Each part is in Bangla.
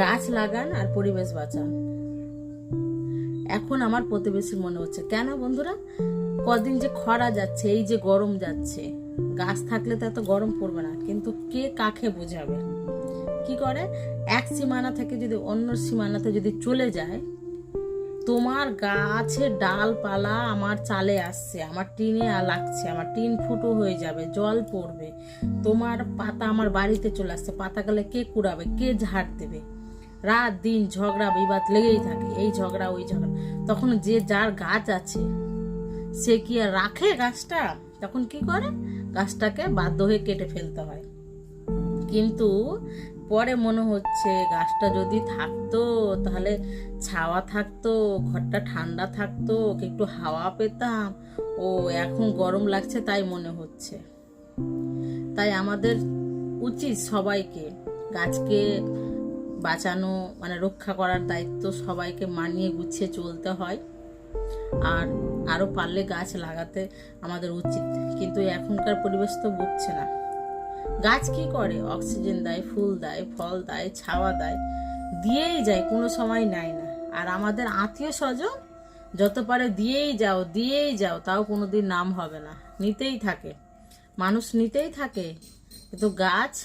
গাছ লাগান আর পরিবেশ বাঁচান। এখন আমার প্রতিবেশী মনে হচ্ছে, কেন বন্ধুরা? কদিন যে খরা যাচ্ছে, এই যে গরম যাচ্ছে, গাছ থাকলে তো এত গরম পড়বে না, কিন্তু কে কাকে বোঝাবে? কি করে? এক সীমানা থেকে যদি অন্য সীমানাতে যদি চলে যায়, তোমার গাছের ডালপালা আমার চালে আসছে, আমার টিনে লাগছে, আমার টিন ফুটো হয়ে যাবে, জল পড়বে, তোমার পাতা আমার বাড়িতে চলে আসছে পাতা গেলে কে কুড়াবে, কে ঝাড় দেবে? রাত দিন ঝগড়া বিবাদ লেগেই থাকে, এই ঝগড়া, ওই ঝগড়া। তখন যে যার গাছ আছে, সে কি আর রাখে গাছটা? তখন কি করে? গাছটাকে বাধ্য হয়ে কেটে ফেলতে হয়। কিন্তু পরে মনে হচ্ছে গাছটা যদি থাকতো, তাহলে ছাওয়া থাকতো, ঘরটা ঠান্ডা থাকতো একটু হাওয়া পেতাম। ও এখন গরম লাগছে তাই মনে হচ্ছে। তাই আমাদের উচিত সবাইকে গাছকে বাঁচানো মানে রক্ষা করার দায়িত্ব সবাইকে মানিয়ে গুছিয়ে চলতে হয়। আর আরও পারলে গাছ লাগাতে আমাদের উচিত। কিন্তু এখনকার পরিবেশ তো বুঝছে না। গাছ কি করে? অক্সিজেন দেয়, ফুল দেয়, ফল দেয়, ছাওয়া দেয়, দিয়েই যায়, কোনো সময় নেয় না। আর আমাদের আত্মীয় স্বজন যত পারে দিয়েই যাও দিয়েই যাও, তাও কোনো দিন নাম হবে না। নিতেই থাকে। মানুষ নিতেই থাকে। কিন্তু গাছ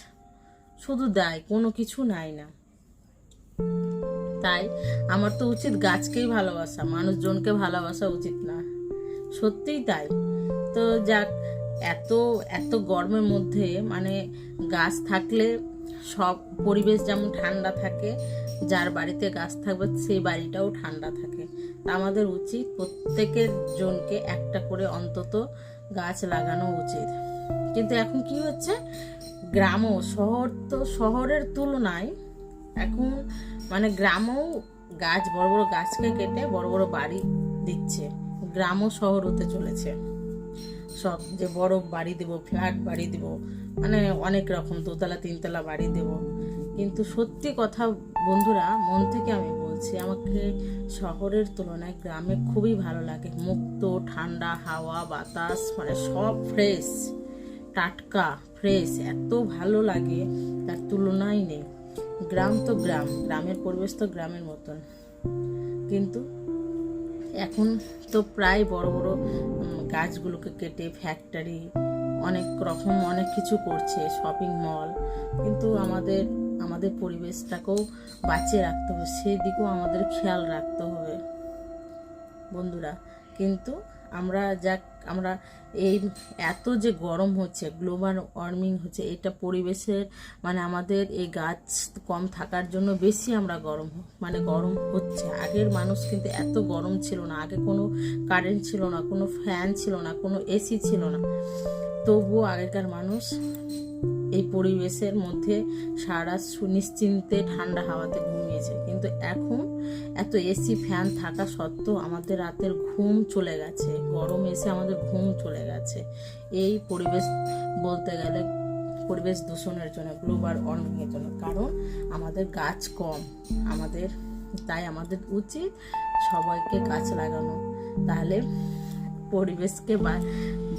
শুধু দেয়, কোনো কিছু নেয় না। তাই আমার তো উচিত গাছকেই ভালোবাসা, মানুষজনকে ভালোবাসা উচিত না। সত্যিই তাই। তো যাক, এত এত গরমের মধ্যে মানে গাছ থাকলে সব পরিবেশ যেমন ঠান্ডা থাকে, যার বাড়িতে গাছ থাকবে সেই বাড়িটাও ঠান্ডা থাকে। তা আমাদের উচিত প্রত্যেকের জনকে একটা করে অন্তত গাছ লাগানো উচিত। কিন্তু এখন কি হচ্ছে? গ্রামও, শহর তো, শহরের তুলনায় এখন মানে গ্রামও গাছ, বড় বড় গাছকে কেটে বড় বড় বাড়ি দিচ্ছে। গ্রামও শহর হতে চলেছে। সব যে বড় বাড়ি দেব, ফ্ল্যাট বাড়ি দেব মানে অনেক রকম, দোতলা, তিনতলা বাড়ি দেব। কিন্তু সত্যি কথা বন্ধুরা, মন থেকে আমি বলছি, আমাকে শহরের তুলনায় গ্রামে খুবই ভালো লাগে। মুক্ত, ঠান্ডা হাওয়া, বাতাস মানে সব ফ্রেশ টাটকা ফ্রেশ এত ভালো লাগে, তার তুলনাই নেই। গ্রাম তো গ্রাম, গ্রামের পরিবেশ তো গ্রামের মতন। কিন্তু এখন তো প্রায় বড় বড় গাছগুলোকে কেটে ফ্যাক্টরি অনেক রকম অনেক কিছু করছে শপিং মল কিন্তু আমাদের আমাদের পরিবেশটাকেও বাঁচিয়ে রাখতে হবে সেই দিকেও আমাদের খেয়াল রাখতে হবে। বন্ধুরা, কিন্তু আমরা যাক, আমরা এই এত যে গরম হচ্ছে গ্লোবাল ওয়ার্মিং হচ্ছে, এটা পরিবেশের মানে আমাদের এই গাছ কম থাকার জন্য বেশি আমরা গরম মানে গরম হচ্ছে। আগের মানুষ কিন্তু এত গরম ছিল না, আগে কোনো কারেন্ট ছিল না, কোনো ফ্যান ছিল না, কোনো এসি ছিল না। তবুও আগেকার মানুষ এই পরিবেশের মধ্যে সারা সুনিশ্চিন্তে ঠান্ডা হাওয়াতে ঘুমিয়েছে। কিন্তু এখন এত এসি ফ্যান থাকা সত্ত্বেও আমাদের রাতের ঘুম চলে গেছে। গরম এসে আমাদের ঘুম চলে গেছে। এই পরিবেশ বলতে গেলে পরিবেশ দূষণের জন্য গ্লোবাল ওয়ার্মিংয়ের জন্য। কারণ আমাদের গাছ কম, আমাদের, তাই আমাদের উচিত সবাইকে গাছ লাগানো। তাহলে পরিবেশকে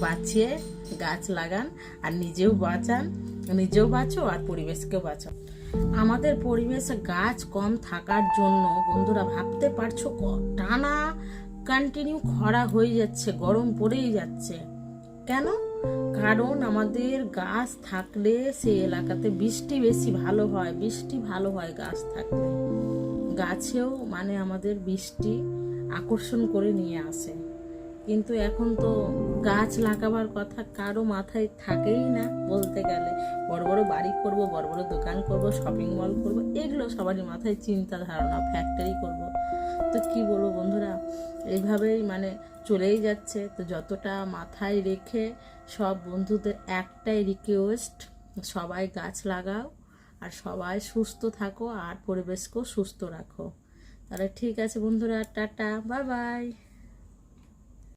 বাঁচিয়ে গাছ লাগান আর নিজেও বাঁচান, নিজেও বাঁচো আর পরিবেশকেও বাঁচাও। আমাদের পরিবেশে গাছ কম থাকার জন্য বন্ধুরা ভাবতে পারছ টানা কন্টিনিউ খরা হয়ে যাচ্ছে, গরম পড়েই যাচ্ছে। কেন? কারণ আমাদের গাছ থাকলে সেই এলাকাতে বৃষ্টি বেশি ভালো হয়, বৃষ্টি ভালো হয় গাছ থাকলে। গাছেও মানে আমাদের বৃষ্টি আকর্ষণ করে নিয়ে আসে। কিন্তু এখন তো গাছ লাগাবার কথা কারও মাথায় থাকেই না বলতে গেলে। বড় বড় বাড়ি করব, বড় বড় দোকান করব শপিং মল করব, এগুলো সবারই মাথায় চিন্তা ধারণা ফ্যাক্টরি করব। তো কি বলব বন্ধুরা, এইভাবেই মানে চলেই যাচ্ছে। তো যতটা মাথায় রেখে সব বন্ধুদের একটাই রিকোয়েস্ট সবাই গাছ লাগাও আর সবাই সুস্থ থাকো আর পরিবেশকেও সুস্থ রাখো। তাহলে ঠিক আছে বন্ধুরা, টাটা বাই বাই